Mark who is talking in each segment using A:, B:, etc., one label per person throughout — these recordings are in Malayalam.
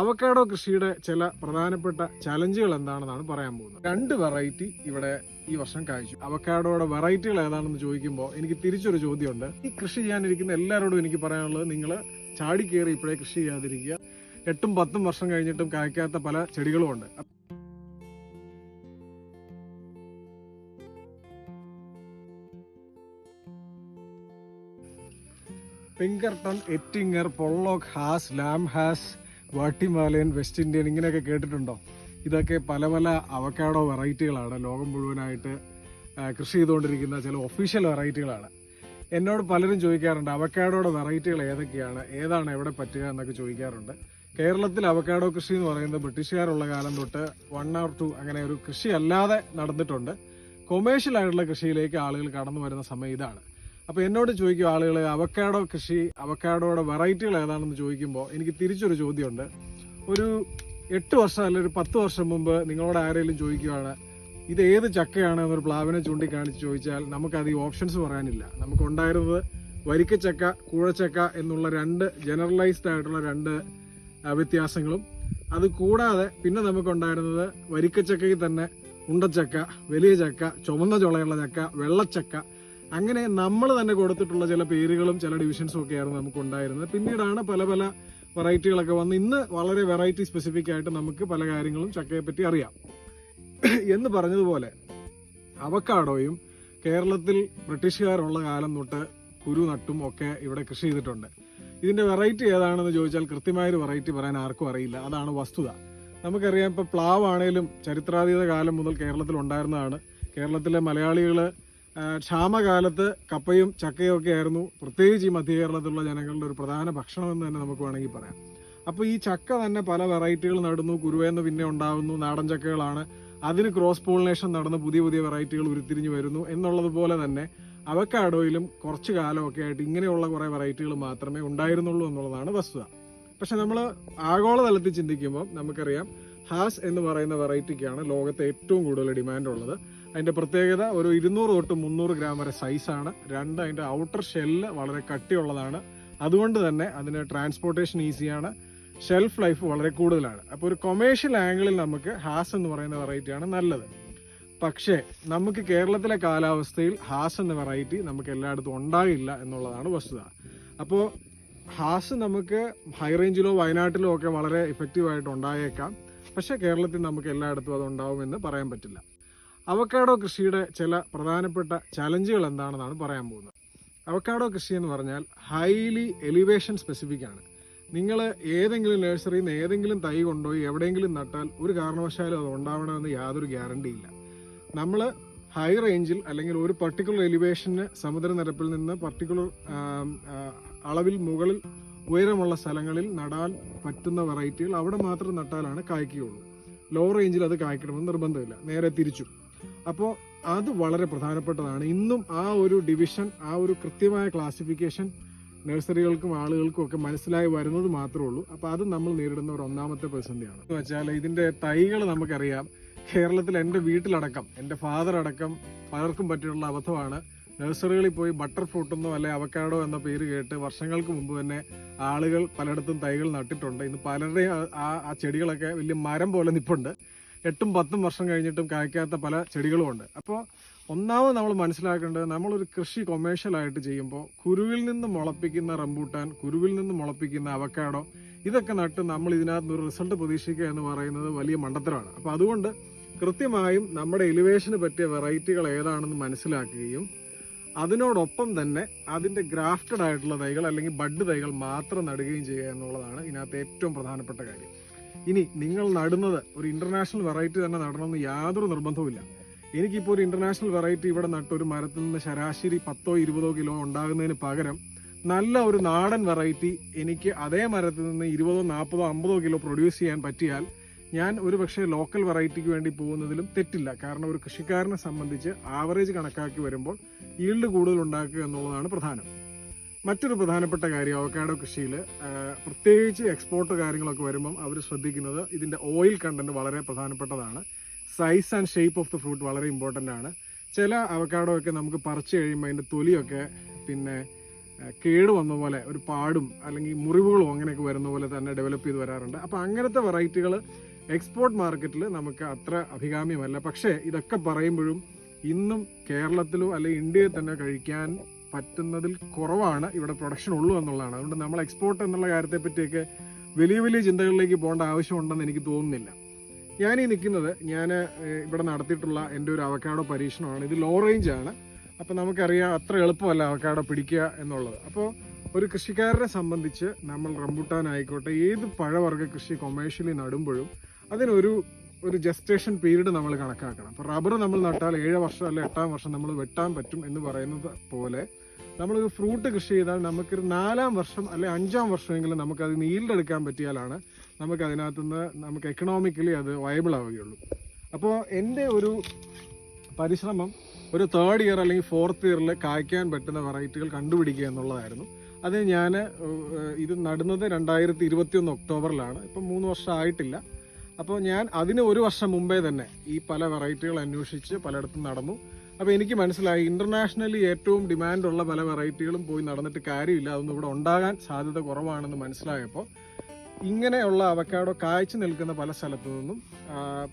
A: അവക്കാഡോ കൃഷിയുടെ ചില പ്രധാനപ്പെട്ട ചലഞ്ചുകൾ എന്താണെന്നാണ് പറയാൻ പോകുന്നത്. രണ്ട് വെറൈറ്റി ഇവിടെ ഈ വർഷം കാഴ്ച. അവക്കാഡോയുടെ വെറൈറ്റികൾ ഏതാണെന്ന് ചോദിക്കുമ്പോൾ എനിക്ക് തിരിച്ചൊരു ചോദ്യമുണ്ട്. ഈ കൃഷി ചെയ്യാനിരിക്കുന്ന എല്ലാവരോടും എനിക്ക് പറയാനുള്ളത് നിങ്ങൾ ചാടി കയറി ഇപ്പോഴേ കൃഷി ചെയ്യാതിരിക്കുക. എട്ടും പത്തും വർഷം കഴിഞ്ഞിട്ടും കായ്ക്കാത്ത പല ചെടികളും ഉണ്ട്. Pinkerton Ettinger Pollock Hass Lamb Hass Guatemalan West Indian ഇങ്ങനെയൊക്കെ കേട്ടിട്ടുണ്ടോ? ഇതൊക്കെ പല പല അവക്കാഡോ വെറൈറ്റികളാണ് ലോകം മുഴുവനായിട്ട് കൃഷി ചെയ്തുകൊണ്ടിരിക്കുന്ന ചില ഒഫീഷ്യൽ വെറൈറ്റികളാണ്. എന്നോട് പലരും ചോദിക്കാറുണ്ട് അവക്കാഡോയുടെ വെറൈറ്റികൾ ഏതൊക്കെയാണ്? ഏതാണ് എവിടെ പറ്റുക എന്നൊക്കെ ചോദിക്കാറുണ്ട്. കേരളത്തിൽ അവക്കാഡോ കൃഷി എന്ന് പറയുന്നത് ബ്രിട്ടീഷുകാരുള്ള കാലം തൊട്ട് വൺ ഓർ ടു അങ്ങനെ ഒരു കൃഷി അല്ലാതെ നടന്നിട്ടുണ്ട്. കൊമേഴ്ഷ്യൽ ആയിട്ടുള്ള കൃഷിയിലേക്ക് ആളുകൾ കടന്നു വരുന്ന സമയം ഇതാണ്. അപ്പോൾ എന്നോട് ചോദിക്കും ആളുകൾ അവക്കാഡോ കൃഷി അവക്കാഡോയുടെ വെറൈറ്റികൾ ഏതാണെന്ന് ചോദിക്കുമ്പോൾ എനിക്ക് തിരിച്ചൊരു ചോദ്യമുണ്ട്. ഒരു എട്ട് വർഷം അല്ലെങ്കിൽ ഒരു പത്ത് വർഷം മുമ്പ് നിങ്ങളോട് ആരെങ്കിലും ചോദിക്കുവാണ് ഇത് ഏത് ചക്കയാണ്? എന്നൊരു പ്ലാവിനെ ചൂണ്ടിക്കാണിച്ച് ചോദിച്ചാൽ നമുക്കത് ഈ ഓപ്ഷൻസ് പറയാനില്ല. നമുക്കുണ്ടായിരുന്നത് വരിക്കച്ചക്ക കൂഴച്ചക്ക എന്നുള്ള രണ്ട് ജനറലൈസ്ഡ് ആയിട്ടുള്ള രണ്ട് വ്യത്യാസങ്ങളും. അത് കൂടാതെ പിന്നെ നമുക്കുണ്ടായിരുന്നത് വരിക്കച്ചക്കയിൽ തന്നെ ഉണ്ടച്ചക്ക വലിയ ചക്ക ചുമന്ന ചുളയുള്ള ചക്ക വെള്ളച്ചക്ക അങ്ങനെ നമ്മൾ തന്നെ കൊടുത്തിട്ടുള്ള ചില പേരുകളും ചില ഡിവിഷൻസും ഒക്കെ ആയിരുന്നു നമുക്ക് ഉണ്ടായിരുന്നത് പിന്നീടാണ് പല പല വെറൈറ്റികളൊക്കെ വന്ന് ഇന്ന് വളരെ വെറൈറ്റി സ്പെസിഫിക് ആയിട്ട് നമുക്ക് പല കാര്യങ്ങളും ചക്കയെ പറ്റി അറിയാം. എന്ന് പറഞ്ഞതുപോലെ അവക്കാടോയും കേരളത്തിൽ ബ്രിട്ടീഷുകാരുള്ള കാലം തൊട്ട് കുരു നട്ടും ഒക്കെ ഇവിടെ കൃഷി ചെയ്തിട്ടുണ്ട്. ഇതിന്റെ വെറൈറ്റി ഏതാണെന്ന് ചോദിച്ചാൽ കൃത്യമായൊരു വെറൈറ്റി പറയാൻ ആർക്കും അറിയില്ല. അതാണ് വസ്തുത. നമുക്കറിയാം ഇപ്പൊ പ്ലാവ് ആണേലും ചരിത്രാതീത കാലം മുതൽ കേരളത്തിൽ ഉണ്ടായിരുന്നതാണ്. കേരളത്തിലെ മലയാളികൾ ക്ഷാമകാലത്ത് കപ്പയും ചക്കയും ഒക്കെ ആയിരുന്നു. പ്രത്യേകിച്ച് ഈ മധ്യ കേരളത്തിലുള്ള ജനങ്ങളുടെ ഒരു പ്രധാന ഭക്ഷണം എന്ന് തന്നെ നമുക്ക് വേണമെങ്കിൽ പറയാം. അപ്പോൾ ഈ ചക്ക തന്നെ പല വെറൈറ്റികൾ നടന്നു. കുരുവേന്ന് പിന്നെ ഉണ്ടാവുന്നു. നാടൻ ചക്കകളാണ്. അതിന് ക്രോസ് പോളിനേഷൻ നടന്ന് പുതിയ പുതിയ വെറൈറ്റികൾ ഉരുത്തിരിഞ്ഞു വരുന്നു എന്നുള്ളതുപോലെ തന്നെ അവക്കാഡോയിലും കുറച്ച് കാലമൊക്കെ ആയിട്ട് ഇങ്ങനെയുള്ള കുറേ വെറൈറ്റികൾ മാത്രമേ ഉണ്ടായിരുന്നുള്ളൂ എന്നുള്ളതാണ് വസ്തുത. പക്ഷെ നമ്മൾ ആഗോളതലത്തിൽ ചിന്തിക്കുമ്പോൾ നമുക്കറിയാം ഹാസ് എന്ന് പറയുന്ന വെറൈറ്റിക്കാണ് ലോകത്തെ ഏറ്റവും കൂടുതൽ ഡിമാൻഡ് ഉള്ളത് അതിന്റെ പ്രത്യേകത ഒരു ഇരുന്നൂറ് തൊട്ട് മുന്നൂറ് ഗ്രാം വരെ സൈസാണ് രണ്ട് അതിന്റെ ഔട്ടർ ഷെല്ല് വളരെ കട്ടിയുള്ളതാണ്. അതുകൊണ്ട് തന്നെ അതിന് ട്രാൻസ്പോർട്ടേഷൻ ഈസിയാണ് ഷെൽഫ് ലൈഫ് വളരെ കൂടുതലാണ്. അപ്പോൾ ഒരു കൊമേഴ്ഷ്യൽ ആംഗിളിൽ നമുക്ക് ഹാസ് എന്ന് പറയുന്ന വെറൈറ്റിയാണ് നല്ലത്. പക്ഷേ നമുക്ക് കേരളത്തിലെ കാലാവസ്ഥയിൽ ഹാസ് എന്ന വെറൈറ്റി നമുക്ക് എല്ലായിടത്തും ഉണ്ടാകില്ല എന്നുള്ളതാണ് വസ്തുത. അപ്പോൾ ഹാസ് നമുക്ക് ഹൈ റേഞ്ചിലോ വയനാട്ടിലോ ഒക്കെ വളരെ ഇഫക്റ്റീവായിട്ട് ഉണ്ടായേക്കാം. പക്ഷേ കേരളത്തിൽ നമുക്ക് എല്ലായിടത്തും അത് ഉണ്ടാവുമെന്ന് പറയാൻ പറ്റില്ല. അവക്കാഡോ കൃഷിയുടെ ചില പ്രധാനപ്പെട്ട ചലഞ്ചുകൾ എന്താണെന്നാണ് പറയാൻ പോകുന്നത്. അവക്കാഡോ കൃഷി എന്ന് പറഞ്ഞാൽ ഹൈലി എലിവേഷൻ സ്പെസിഫിക് ആണ്. നിങ്ങൾ ഏതെങ്കിലും നഴ്സറിയിൽ നിന്ന് ഏതെങ്കിലും തൈ കൊണ്ടുപോയി എവിടെയെങ്കിലും നട്ടാൽ ഒരു കാരണവശാലും അത് ഉണ്ടാവണമെന്ന് യാതൊരു ഗ്യാരണ്ടിയില്ല നമ്മൾ ഹൈ റേഞ്ചിൽ അല്ലെങ്കിൽ ഒരു പർട്ടിക്കുലർ എലിവേഷന് സമുദ്രനിരപ്പിൽ നിന്ന് പർട്ടിക്കുലർ അളവിൽ മുകളിൽ ഉയരമുള്ള സ്ഥലങ്ങളിൽ നടാൻ പറ്റുന്ന വെറൈറ്റികൾ അവിടെ മാത്രം നട്ടാലാണ് കായ്ക്കുകയുള്ളൂ. ലോ റേഞ്ചിൽ അത് കായ്ക്കണമെന്ന് നിർബന്ധമില്ല. നേരെ തിരിച്ചു. അപ്പോൾ അത് വളരെ പ്രധാനപ്പെട്ടതാണ്. ഇന്നും ആ ഒരു ഡിവിഷൻ ആ ഒരു കൃത്യമായ ക്ലാസിഫിക്കേഷൻ നഴ്സറികൾക്കും ആളുകൾക്കും ഒക്കെ മനസ്സിലായി വരുന്നത് മാത്രമേ ഉള്ളൂ. അപ്പോൾ അത് നമ്മൾ നേരിടുന്ന ഒരു ഒന്നാമത്തെ പ്രതിസന്ധിയാണ്. എന്ന് വെച്ചാൽ ഇതിന്റെ തൈകൾ നമുക്കറിയാം. കേരളത്തിൽ എന്റെ വീട്ടിലടക്കം എന്റെ ഫാദർ അടക്കം പലർക്കും പറ്റിയുള്ള അബദ്ധമാണ്. നഴ്സറികളിൽ പോയി ബട്ടർ ഫ്രൂട്ട് എന്നോ അല്ലെ അവക്കാഡോ എന്ന പേര് കേട്ട് വർഷങ്ങൾക്ക് മുമ്പ് തന്നെ ആളുകൾ പലയിടത്തും തൈകൾ നട്ടിട്ടുണ്ട്. ഇന്ന് പലരുടെയും ആ ചെടികളൊക്കെ വലിയ മരം പോലെ നിപ്പുണ്ട്. എട്ടും പത്തും വർഷം കഴിഞ്ഞിട്ടും കായ്ക്കാത്ത പല ചെടികളുമുണ്ട് അപ്പോൾ ഒന്നാമത് നമ്മൾ മനസ്സിലാക്കേണ്ടത് നമ്മളൊരു കൃഷി കൊമേഴ്ഷ്യലായിട്ട് ചെയ്യുമ്പോൾ കുരുവിൽ നിന്ന് മുളപ്പിക്കുന്ന റംബൂട്ടാൻ കുരുവിൽ നിന്ന് മുളപ്പിക്കുന്ന അവക്കാടോ ഇതൊക്കെ നട്ട് നമ്മൾ ഇതിനകത്ത് ഒരു റിസൾട്ട് പ്രതീക്ഷിക്കുക എന്ന് പറയുന്നത് വലിയ മണ്ടത്തരമാണ്. അപ്പോൾ അതുകൊണ്ട് കൃത്യമായും നമ്മുടെ എലിവേഷന് പറ്റിയ വെറൈറ്റികൾ ഏതാണെന്ന് മനസ്സിലാക്കുകയും അതിനോടൊപ്പം തന്നെ അതിന്റെ ഗ്രാഫ്റ്റഡ് ആയിട്ടുള്ള തൈകൾ അല്ലെങ്കിൽ ബഡ് തൈകൾ മാത്രം നടുകയും ചെയ്യുക എന്നുള്ളതാണ് ഇതിനകത്ത് ഏറ്റവും പ്രധാനപ്പെട്ട കാര്യം. ഇനി നിങ്ങൾ നടുന്നത് ഒരു ഇന്റർനാഷണൽ വെറൈറ്റി തന്നെ നടണമെന്ന് യാതൊരു നിർബന്ധവുമില്ല. എനിക്കിപ്പോൾ ഒരു ഇന്റർനാഷണൽ വെറൈറ്റി ഇവിടെ നട്ട് ഒരു മരത്തിൽ നിന്ന് ശരാശരി പത്തോ ഇരുപതോ കിലോ ഉണ്ടാകുന്നതിന് പകരം നല്ല ഒരു നാടൻ വെറൈറ്റി എനിക്ക് അതേ മരത്തിൽ നിന്ന് ഇരുപതോ നാൽപ്പതോ അമ്പതോ കിലോ പ്രൊഡ്യൂസ് ചെയ്യാൻ പറ്റിയാൽ ഞാൻ ഒരു പക്ഷേ ലോക്കൽ വെറൈറ്റിക്ക് വേണ്ടി പോകുന്നതിലും തെറ്റില്ല. കാരണം ഒരു കൃഷിക്കാരനെ സംബന്ധിച്ച് ആവറേജ് കണക്കാക്കി വരുമ്പോൾ ഈൽഡ് കൂടുതൽ ഉണ്ടാക്കുക എന്നുള്ളതാണ് പ്രധാനം. മറ്റൊരു പ്രധാനപ്പെട്ട കാര്യം അവക്കാഡോ കൃഷിയിൽ പ്രത്യേകിച്ച് എക്സ്പോർട്ട് കാര്യങ്ങളൊക്കെ വരുമ്പം അവർ ശ്രദ്ധിക്കുന്നത് ഇതിന്റെ ഓയിൽ കണ്ടന്റ് വളരെ പ്രധാനപ്പെട്ടതാണ്. Size and shape of the fruit വളരെ ഇമ്പോർട്ടന്റ് ആണ്. ചില അവക്കാഡോ ഒക്കെ നമുക്ക് പറിച്ചു കഴിയുമ്പോൾ അതിന്റെ തൊലിയൊക്കെ പിന്നെ കേട് വന്ന പോലെ ഒരു പാടും അല്ലെങ്കിൽ മുറിവുകളും അങ്ങനെയൊക്കെ വരുന്ന പോലെ തന്നെ ഡെവലപ്പ് ചെയ്ത് വരാറുണ്ട്. അപ്പോൾ അങ്ങനത്തെ വെറൈറ്റികൾ എക്സ്പോർട്ട് മാർക്കറ്റിൽ നമുക്ക് അത്ര അഭികാമ്യമല്ല. പക്ഷേ ഇതൊക്കെ പറയുമ്പോഴും ഇന്നും കേരളത്തിലും അല്ലെങ്കിൽ ഇന്ത്യയിൽ തന്നെ കഴിക്കാൻ പറ്റുന്നതിൽ കുറവാണ് ഇവിടെ പ്രൊഡക്ഷൻ ഉള്ളൂ എന്നുള്ളതാണ്. അതുകൊണ്ട് നമ്മൾ എക്സ്പോർട്ട് എന്നുള്ള കാര്യത്തെ പറ്റിയൊക്കെ വലിയ വലിയ ചിന്തകളിലേക്ക് പോകേണ്ട ആവശ്യമുണ്ടെന്ന് എനിക്ക് തോന്നുന്നില്ല. ഞാൻ ഈ നിൽക്കുന്നത് ഞാൻ ഇവിടെ നടത്തിയിട്ടുള്ള എന്റെ ഒരു അവക്കാടോ പരീക്ഷണമാണ്. ഇത് ലോ റേഞ്ച് ആണ്. അപ്പോൾ നമുക്കറിയാം അത്ര എളുപ്പമല്ല അവക്കാടോ പിടിക്കുക എന്നുള്ളത്. അപ്പോൾ ഒരു കൃഷിക്കാരനെ സംബന്ധിച്ച് നമ്മൾ റംബുട്ടാൻ ആയിക്കോട്ടെ ഏത് പഴവർഗ കൃഷി കൊമേഴ്ഷ്യലി നടുമ്പോഴും അതിനൊരു ഒരു ജസ്റ്റേഷൻ പീരീഡ് നമ്മൾ കണക്കാക്കണം. അപ്പോൾ റബ്ബർ നമ്മൾ നട്ടാൽ ഏഴ് വർഷം അല്ലെ എട്ടാം വർഷം നമ്മൾ വെട്ടാൻ പറ്റും എന്ന് പറയുന്നത് പോലെ നമ്മളൊരു ഫ്രൂട്ട് കൃഷി ചെയ്താൽ നമുക്കൊരു നാലാം വർഷം അല്ലെ അഞ്ചാം വർഷമെങ്കിലും നമുക്കത് നീൽഡെടുക്കാൻ പറ്റിയാലാണ് നമുക്ക് അതിനകത്തുനിന്ന് നമുക്ക് എക്കണോമിക്കലി അത് വയബിൾ ആവുകയുള്ളൂ. അപ്പോൾ എന്റെ ഒരു പരിശ്രമം ഒരു തേർഡ് ഇയർ അല്ലെങ്കിൽ ഫോർത്ത് ഇയറിൽ കായ്ക്കാൻ പറ്റുന്ന വെറൈറ്റികൾ കണ്ടുപിടിക്കുക എന്നുള്ളതായിരുന്നു. അത് ഞാൻ ഇത് നടുന്നത് രണ്ടായിരത്തി ഇരുപത്തി ഒന്ന് ഒക്ടോബറിലാണ്. ഇപ്പം മൂന്ന് വർഷം ആയിട്ടില്ല. അപ്പോൾ ഞാൻ അതിന് ഒരു വർഷം മുമ്പേ തന്നെ ഈ പല വെറൈറ്റികൾ അന്വേഷിച്ച് പലയിടത്തും നടന്നു. അപ്പോൾ എനിക്ക് മനസ്സിലായി ഇന്റർനാഷണലി ഏറ്റവും ഡിമാൻഡുള്ള പല വെറൈറ്റികളും പോയി നടന്നിട്ട് കാര്യമില്ല. അതൊന്നും ഇവിടെ ഉണ്ടാകാൻ സാധ്യത കുറവാണെന്ന് മനസ്സിലായപ്പോൾ ഇങ്ങനെയുള്ള അവക്കാടോ കായ്ച്ചു നിൽക്കുന്ന പല സ്ഥലത്തു നിന്നും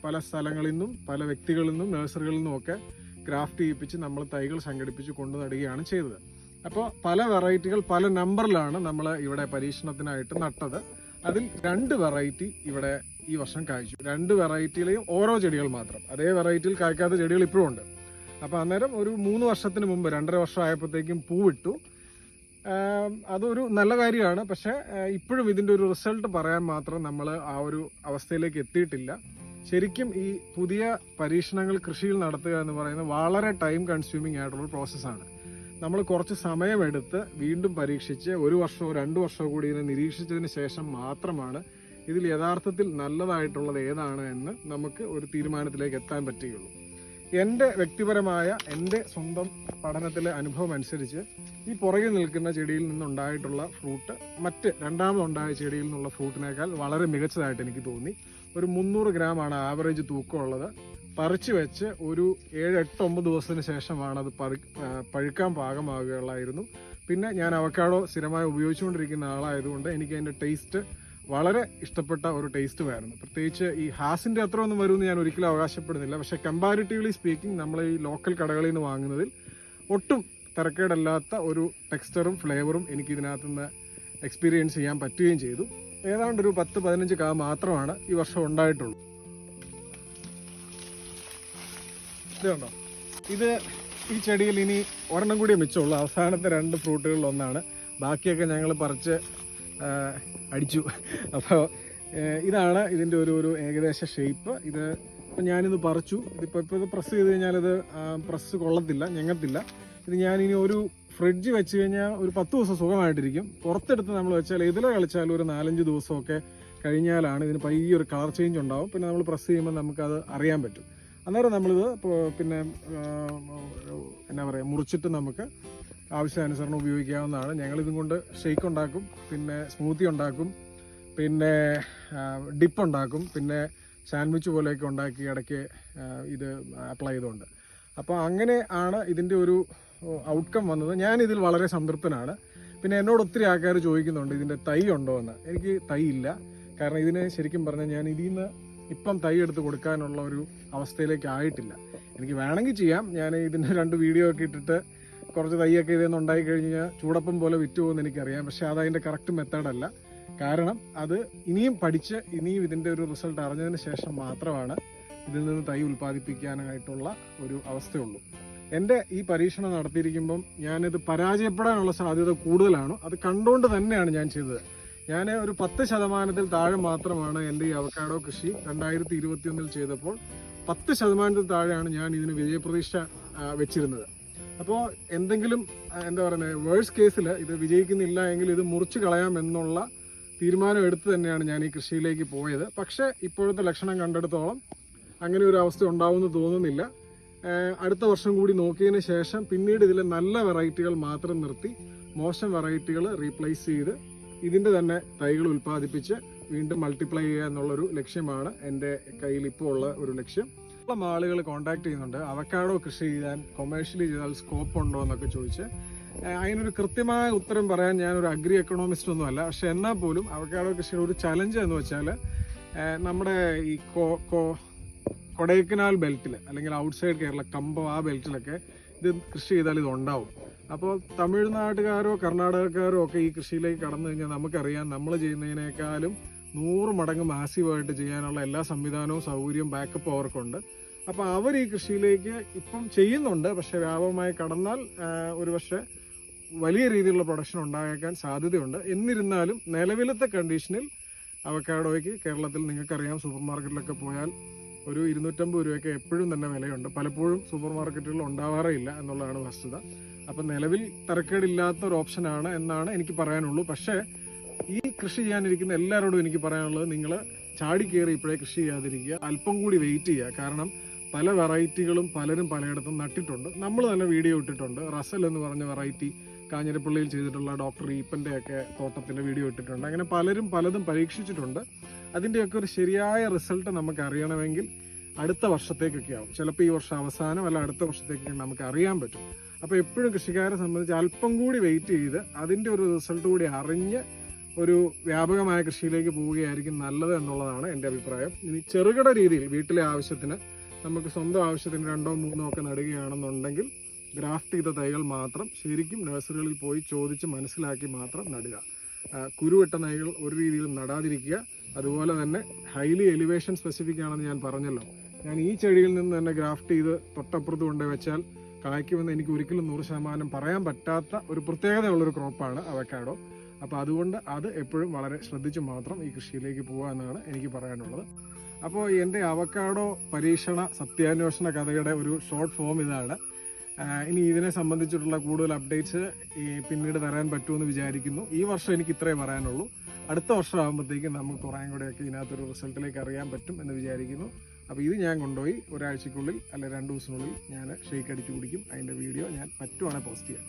A: പല സ്ഥലങ്ങളിൽ നിന്നും പല വ്യക്തികളിൽ നിന്നും നഴ്സറികളിൽ നിന്നും ഒക്കെ ഗ്രാഫ്റ്റ് ചെയ്യിപ്പിച്ച് നമ്മൾ തൈകൾ സംഘടിപ്പിച്ച് കൊണ്ടു നടുകയാണ് ചെയ്തത്. അപ്പോൾ പല വെറൈറ്റികൾ പല നമ്പറിലാണ് നമ്മൾ ഇവിടെ പരീക്ഷണത്തിനായിട്ട് നട്ടത്. അതിൽ രണ്ട് വെറൈറ്റി ഇവിടെ ഈ വർഷം കായ്ച്ചു രണ്ട് വെറൈറ്റിയിലെയും ഓരോ ചെടികൾ മാത്രം. അതേ വെറൈറ്റിയിൽ കായ്ക്കാത്ത ചെടികൾ ഇപ്പോഴും ഉണ്ട്. അപ്പോൾ അന്നേരം ഒരു മൂന്ന് വർഷത്തിന് മുമ്പ് രണ്ടര വർഷം ആയപ്പോഴത്തേക്കും പൂവിട്ടു അതൊരു നല്ല കാര്യമാണ്. പക്ഷേ ഇപ്പോഴും ഇതിന്റെ ഒരു റിസൾട്ട് പറയാൻ മാത്രം നമ്മൾ ആ ഒരു അവസ്ഥയിലേക്ക് എത്തിയിട്ടില്ല. ശരിക്കും ഈ പുതിയ പരീക്ഷണങ്ങൾ കൃഷിയിൽ നടത്തുക എന്ന് പറയുന്നത് വളരെ ടൈം കൺസ്യൂമിങ് ആയിട്ടുള്ള പ്രോസസ്സാണ് നമ്മൾ കുറച്ച് സമയമെടുത്ത് വീണ്ടും പരീക്ഷിച്ച് ഒരു വർഷമോ രണ്ട് വർഷമോ കൂടി ഇതിനെ നിരീക്ഷിച്ചതിന് ശേഷം മാത്രമാണ് ഇതിൽ യഥാർത്ഥത്തിൽ നല്ലതായിട്ടുള്ളത് ഏതാണ് എന്ന് നമുക്ക് ഒരു തീരുമാനത്തിലേക്ക് എത്താൻ പറ്റുകയുള്ളൂ. എന്റെ വ്യക്തിപരമായ എന്റെ സ്വന്തം പഠനത്തിലെ അനുഭവം അനുസരിച്ച് ഈ പുറകിൽ നിൽക്കുന്ന ചെടിയിൽ നിന്നുണ്ടായിട്ടുള്ള ഫ്രൂട്ട് മറ്റ് രണ്ടാമതുണ്ടായ ചെടിയിൽ നിന്നുള്ള ഫ്രൂട്ടിനേക്കാൾ വളരെ മികച്ചതായിട്ട് എനിക്ക് തോന്നി. ഒരു മുന്നൂറ് ഗ്രാമാണ് ആവറേജ് തൂക്കമുള്ളത്. പറിച്ചു വെച്ച് ഒരു ഏഴ് എട്ട് ഒമ്പത് ദിവസത്തിന് ശേഷമാണ് അത് പറി പഴുക്കാൻ പാകമാകുകയുള്ളായിരുന്നു. പിന്നെ ഞാൻ അവക്കാടോ സ്ഥിരമായി ഉപയോഗിച്ചുകൊണ്ടിരിക്കുന്ന ആളായതുകൊണ്ട് എനിക്ക് അതിന്റെ ടേസ്റ്റ് വളരെ ഇഷ്ടപ്പെട്ട ഒരു ടേസ്റ്റ് ടേസ്റ്റുമായിരുന്നു പ്രത്യേകിച്ച് ഈ ഹാസിന്റെ അത്ര ഒന്നും വരുമെന്ന് ഞാൻ ഒരിക്കലും അവകാശപ്പെടുന്നില്ല. പക്ഷേ കമ്പാരിറ്റീവ്ലി സ്പീക്കിംഗ് നമ്മൾ ഈ ലോക്കൽ കടകളിൽ നിന്ന് വാങ്ങുന്നതിൽ ഒട്ടും തിരക്കേടല്ലാത്ത ഒരു ടെക്സ്ചറും ഫ്ലേവറും എനിക്ക് ഇതിനകത്ത് നിന്ന് എക്സ്പീരിയൻസ് ചെയ്യാൻ പറ്റുകയും ചെയ്തു. ഏതാണ്ട് ഒരു പത്ത് പതിനഞ്ച് കാ മാത്രമാണ് ഈ വർഷം ഉണ്ടായിട്ടുള്ളൂ. ഇത് ഇത് ഈ ചെടിയിൽ ഇനി ഒരെണ്ണം കൂടിയേ മിച്ചമുള്ളൂ. അവസാനത്തെ രണ്ട് ഫ്രൂട്ടുകളിൽ ഒന്നാണ്. ബാക്കിയൊക്കെ ഞങ്ങൾ പറിച്ച് അടിച്ചു. അപ്പോൾ ഇതാണ് ഇതിന്റെ ഒരു ഒരു ഏകദേശ ഷേപ്പ് ഇത് ഇപ്പം ഞാനിത് പറിച്ചു. ഇതിപ്പോൾ ഇപ്പോൾ ഇത് പ്രസ് ചെയ്ത് കഴിഞ്ഞാൽ ഇത് പ്രസ് കൊള്ളത്തില്ല ഞങ്ങത്തില്ല. ഇത് ഞാനിനി ഒരു ഫ്രിഡ്ജ് വെച്ച് കഴിഞ്ഞാൽ ഒരു പത്ത് ദിവസം സുഖമായിട്ടിരിക്കും. പുറത്തെടുത്ത് നമ്മൾ വെച്ചാൽ ഇതിലെ കളിച്ചാൽ ഒരു നാലഞ്ച് ദിവസമൊക്കെ കഴിഞ്ഞാലാണ് ഇതിന് പയ്യ ഒരു കളർ ചേഞ്ച് ഉണ്ടാവും. പിന്നെ നമ്മൾ പ്രസ് ചെയ്യുമ്പോൾ നമുക്കത് അറിയാൻ പറ്റും. അന്നേരം നമ്മളിത് പിന്നെ എന്നാ പറയുക മുറിച്ചിട്ട് നമുക്ക് ആവശ്യാനുസരണം ഉപയോഗിക്കാവുന്നതാണ്. ഞങ്ങളിതും കൊണ്ട് ഷെയ്ക്ക് ഉണ്ടാക്കും പിന്നെ സ്മൂത്തി ഉണ്ടാക്കും പിന്നെ ഡിപ്പ് ഉണ്ടാക്കും പിന്നെ സാൻഡ്വിച്ച് പോലെയൊക്കെ ഉണ്ടാക്കി ഇടയ്ക്ക് ഇത് അപ്ലൈ ചെയ്തുകൊണ്ട്. അപ്പോൾ അങ്ങനെ ആണ് ഇതിന്റെ ഒരു ഔട്ട്കം വന്നത്. ഞാൻ ഇതിൽ വളരെ സംതൃപ്തനാണ്. പിന്നെ എന്നോട് ഒത്തിരി ആൾക്കാർ ചോദിക്കുന്നുണ്ട് ഇതിന്റെ തൈ ഉണ്ടോ എന്ന്. എനിക്ക് തൈ ഇല്ല. കാരണം ഇതിന് ശരിക്കും പറഞ്ഞാൽ ഞാൻ ഇതിൽ നിന്ന് ഇപ്പം തൈ എടുത്ത് കൊടുക്കാനുള്ള ഒരു അവസ്ഥയിലേക്ക് ആയിട്ടില്ല. എനിക്ക് വേണമെങ്കിൽ ചെയ്യാം. ഞാൻ ഇതിന്റെ രണ്ട് വീഡിയോ ഒക്കെ ഇട്ടിട്ട് കുറച്ച് തൈയൊക്കെ ഇതിൽ നിന്ന് ഉണ്ടായി കഴിഞ്ഞാൽ ചൂടപ്പം പോലെ വിറ്റ് പോകുമെന്ന് എനിക്കറിയാം. പക്ഷെ അത് അതിന്റെ കറക്റ്റ് മെത്തേഡല്ല കാരണം അത് ഇനിയും പഠിച്ച് ഇനിയും ഇതിന്റെ ഒരു റിസൾട്ട് അറിഞ്ഞതിന് ശേഷം മാത്രമാണ് ഇതിൽ നിന്ന് തൈ ഉൽപ്പാദിപ്പിക്കാനായിട്ടുള്ള ഒരു അവസ്ഥയുള്ളൂ. എന്റെ ഈ പരീക്ഷണം നടത്തിയിരിക്കുമ്പം ഞാനിത് പരാജയപ്പെടാനുള്ള സാധ്യത കൂടുതലാണ്. അത് കണ്ടുകൊണ്ട് തന്നെയാണ് ഞാൻ ചെയ്തത്. ഞാൻ ഒരു പത്ത് ശതമാനത്തിൽ താഴെ മാത്രമാണ് എന്റെ ഈ അവക്കാഡോ കൃഷി രണ്ടായിരത്തി ഇരുപത്തിയൊന്നിൽ ചെയ്തപ്പോൾ പത്ത് ശതമാനത്തിൽ താഴെയാണ് ഞാൻ ഇതിന് വിജയപ്രതീക്ഷ വെച്ചിരുന്നത്. അപ്പോൾ എന്തെങ്കിലും എന്താ പറയുന്നത് വേഴ്സ് കേസിൽ ഇത് വിജയിക്കുന്നില്ല എങ്കിൽ ഇത് മുറിച്ച് കളയാം എന്നുള്ള തീരുമാനം എടുത്ത് തന്നെയാണ് ഞാൻ ഈ കൃഷിയിലേക്ക് പോയത്. പക്ഷേ ഇപ്പോഴത്തെ ലക്ഷണം കണ്ടെടുത്തോളം അങ്ങനെ ഒരു അവസ്ഥ ഉണ്ടാവുമെന്ന് തോന്നുന്നില്ല. അടുത്ത വർഷം കൂടി നോക്കിയതിന് ശേഷം പിന്നീട് ഇതിലെ നല്ല വെറൈറ്റികൾ മാത്രം നിർത്തി മോശം വെറൈറ്റികൾ റീപ്ലേസ് ചെയ്ത് ഇതിന്റെ തന്നെ തൈകൾ ഉൽപ്പാദിപ്പിച്ച് വീണ്ടും മൾട്ടിപ്ലൈ ചെയ്യുക എന്നുള്ളൊരു ലക്ഷ്യമാണ് എന്റെ കയ്യിൽ ഇപ്പോൾ ഉള്ള ഒരു ലക്ഷ്യം. ഇപ്പം ആളുകൾ കോൺടാക്ട് ചെയ്യുന്നുണ്ട്. അവക്കാഡോ കൃഷി ചെയ്യാൻ കൊമേഴ്ഷ്യലി ചെയ്താൽ സ്കോപ്പ് ഉണ്ടോ എന്നൊക്കെ ചോദിച്ച്. അതിനൊരു കൃത്യമായ ഉത്തരം പറയാൻ ഞാനൊരു അഗ്രി എക്കണോമിസ്റ്റ് ഒന്നും അല്ല. പക്ഷെ എന്നാൽ പോലും അവക്കാടോ കൃഷിയുടെ ഒരു ചലഞ്ച് എന്ന് വെച്ചാൽ നമ്മുടെ ഈ കോ കോ കൊടൈക്കനാൽ ബെൽറ്റിൽ അല്ലെങ്കിൽ ഔട്ട്സൈഡ് കേരള കമ്പം ആ ബെൽറ്റിലൊക്കെ ഇത് കൃഷി ചെയ്താൽ ഇത് ഉണ്ടാവും. അപ്പോൾ തമിഴ്നാട്ടുകാരോ കർണാടകക്കാരോ ഒക്കെ ഈ കൃഷിയിലേക്ക് കടന്നു കഴിഞ്ഞാൽ നമുക്കറിയാം നമ്മൾ ചെയ്യുന്നതിനേക്കാളും നൂറ് മടങ്ങ് മാസീവായിട്ട് ചെയ്യാനുള്ള എല്ലാ സംവിധാനവും സൗകര്യവും ബാക്കപ്പ് അവർക്കുണ്ട്. അപ്പോൾ അവർ ഈ കൃഷിയിലേക്ക് ഇപ്പം ചെയ്യുന്നുണ്ട്. പക്ഷേ വ്യാപകമായി കടന്നാൽ ഒരു പക്ഷേ വലിയ രീതിയിലുള്ള പ്രൊഡക്ഷൻ ഉണ്ടായേക്കാൻ സാധ്യതയുണ്ട്. എന്നിരുന്നാലും നിലവിലത്തെ കണ്ടീഷനിൽ അവക്കാഡോയ്ക്ക് കേരളത്തിൽ നിങ്ങൾക്കറിയാം സൂപ്പർ മാർക്കറ്റിലൊക്കെ പോയാൽ ഒരു ഇരുന്നൂറ്റമ്പത് രൂപയൊക്കെ എപ്പോഴും തന്നെ വിലയുണ്ട്. പലപ്പോഴും സൂപ്പർ മാർക്കറ്റുകളിൽ ഉണ്ടാവാറേ ഇല്ല എന്നുള്ളതാണ് വസ്തുത. അപ്പം നിലവിൽ തരക്കേടില്ലാത്ത ഒരു ഓപ്ഷനാണ് എന്നാണ് എനിക്ക് പറയാനുള്ളൂ. പക്ഷേ ഈ കൃഷി ചെയ്യാനിരിക്കുന്ന എല്ലാവരോടും എനിക്ക് പറയാനുള്ളത് നിങ്ങൾ ചാടി കയറി ഇപ്പോഴേ കൃഷി ചെയ്യാതിരിക്കുക. അല്പം കൂടി വെയിറ്റ് ചെയ്യുക. കാരണം പല വെറൈറ്റികളും പലരും പലയിടത്തും നട്ടിട്ടുണ്ട്. നമ്മൾ തന്നെ വീഡിയോ ഇട്ടിട്ടുണ്ട്. റസൽ എന്ന് പറഞ്ഞ വെറൈറ്റി കാഞ്ഞിരപ്പള്ളിയിൽ ചെയ്തിട്ടുള്ള ഡോക്ടർ ഈപ്പന്റെ ഒക്കെ തോട്ടത്തിന്റെ വീഡിയോ ഇട്ടിട്ടുണ്ട്. അങ്ങനെ പലരും പലതും പരീക്ഷിച്ചിട്ടുണ്ട്. അതിന്റെയൊക്കെ ഒരു ശരിയായ റിസൾട്ട് നമുക്ക് അറിയണമെങ്കിൽ അടുത്ത വർഷത്തേക്കൊക്കെ ആവും. ചിലപ്പോൾ ഈ വർഷം അവസാനം അല്ല അടുത്ത വർഷത്തേക്കൊക്കെ നമുക്ക് അറിയാൻ പറ്റും. അപ്പോൾ എപ്പോഴും കൃഷിക്കാരെ സംബന്ധിച്ച് അല്പം കൂടി വെയിറ്റ് ചെയ്ത് അതിന്റെ ഒരു റിസൾട്ട് കൂടി അറിഞ്ഞ് ഒരു വ്യാപകമായ കൃഷിയിലേക്ക് പോവുകയായിരിക്കും നല്ലത് എന്നുള്ളതാണ് എന്റെ അഭിപ്രായം. ഇനി ചെറുകിട രീതിയിൽ വീട്ടിലെ ആവശ്യത്തിന് നമുക്ക് സ്വന്തം ആവശ്യത്തിന് രണ്ടോ മൂന്നോ ഒക്കെ നടുകയാണെന്നുണ്ടെങ്കിൽ ഗ്രാഫ്റ്റ് ചെയ്ത തൈകൾ മാത്രം ശരിക്കും നഴ്സറികളിൽ പോയി ചോദിച്ച് മനസ്സിലാക്കി മാത്രം നടുക. കുരുവിട്ട തൈകൾ ഒരു രീതിയിലും നടാതിരിക്കുക. അതുപോലെ തന്നെ ഹൈലി എലിവേഷൻ സ്പെസിഫിക് ആണെന്ന് ഞാൻ പറഞ്ഞല്ലോ. ഞാൻ ഈ ചെടിയിൽ നിന്ന് തന്നെ ഗ്രാഫ്റ്റ് ചെയ്ത് തൊട്ടപ്പുറത്ത് കൊണ്ടു വെച്ചാൽ കായ്ക്കുമെന്ന് എനിക്ക് ഒരിക്കലും നൂറ് ശതമാനം പറയാൻ പറ്റാത്ത ഒരു പ്രത്യേകതയുള്ളൊരു ക്രോപ്പാണ് അവക്കാഡോ അപ്പോൾ അതുകൊണ്ട് അത് എപ്പോഴും വളരെ ശ്രദ്ധിച്ച് മാത്രം ഈ കൃഷിയിലേക്ക് പോകുക എന്നാണ് എനിക്ക് പറയാനുള്ളത്. അപ്പോൾ എന്റെ അവക്കാടോ പരീക്ഷണ സത്യാന്വേഷണ കഥയുടെ ഒരു ഷോർട്ട് ഫോം ഇതാണ്. ഇനി ഇതിനെ സംബന്ധിച്ചിട്ടുള്ള കൂടുതൽ അപ്ഡേറ്റ്സ് പിന്നീട് തരാൻ പറ്റുമെന്ന് വിചാരിക്കുന്നു. ഈ വർഷം എനിക്ക് ഇത്രേ പറയാനുള്ളൂ. അടുത്ത വർഷം ആകുമ്പോഴത്തേക്കും നമുക്ക് കുറേ കൂടെയൊക്കെ ഇതിനകത്തൊരു റിസൾട്ടിലേക്ക് അറിയാൻ പറ്റും എന്ന് വിചാരിക്കുന്നു. അപ്പോൾ ഇത് ഞാൻ കൊണ്ടുപോയി ഒരാഴ്ചക്കുള്ളിൽ അല്ലെ രണ്ട് ദിവസത്തിനുള്ളിൽ ഞാൻ ഷെയ്ക്ക് അടിച്ച് കുടിക്കും. അതിന്റെ വീഡിയോ ഞാൻ പറ്റുവാണെങ്കിൽ പോസ്റ്റ് ചെയ്യാം.